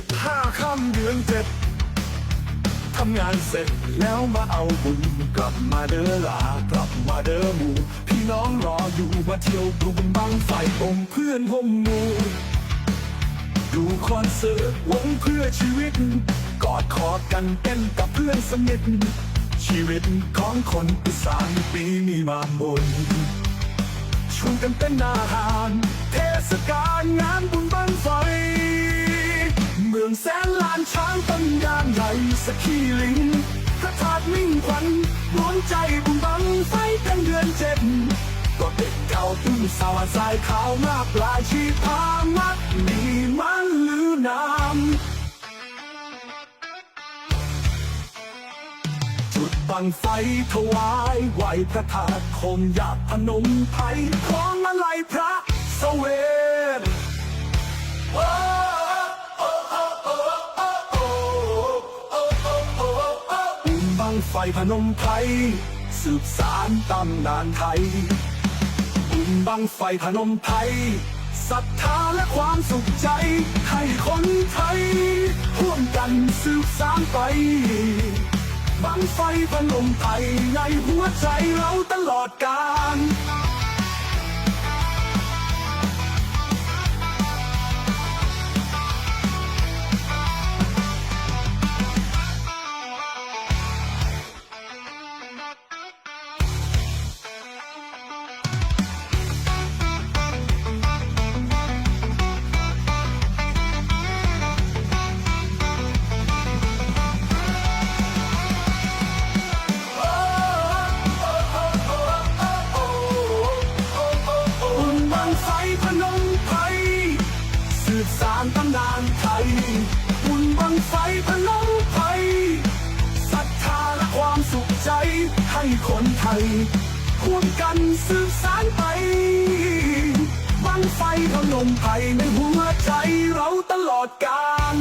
สิบห้าค่ำเดือนเจ็ดทำงานเสร็จแล้วมาเอาบุญกลับมาเด้อลากลับมาเด้อหมูพี่น้องรออยู่มาเที่ยวดูบุญบังไฟอมเพื่อนหมมูดูคอนเสิร์ตวงเพื่อชีวิต กอดคอกันเต้นกับเพื่อนสนิทชีวิตของคนอีสานปีมีมาบนชวนกันเต้นอาหารเสกขีลิงพระธาตุมิ่งขวัญร้วนใจบุญบังไฟกันเดือนเจ็ดก็เด็กเก่าตุ้มสาวสายขาวมากลายชีพามัดมีมันลือน้ำจุดบังไฟถวายไหวพระธาตุคงอยากพนมไพรของมาลัยพระเสเว ไฟพนมไพรสืบสารตำนานไทย บุญบังไฟพนมไพรศรัทธาและความสุขใจ ให้คนไทยร่วมกันสืบสานไปบังไฟพนมไพรในหัวใจเราตลอดกาล ไฟพนมไพรสืบสารตำนานไทยบุญบังไฟพนมไพรศรัทธาและความสุขใจให้คนไทยร่วมกันสืบสารไปบังไฟพนมไพรในหัวใจเราตลอดกาล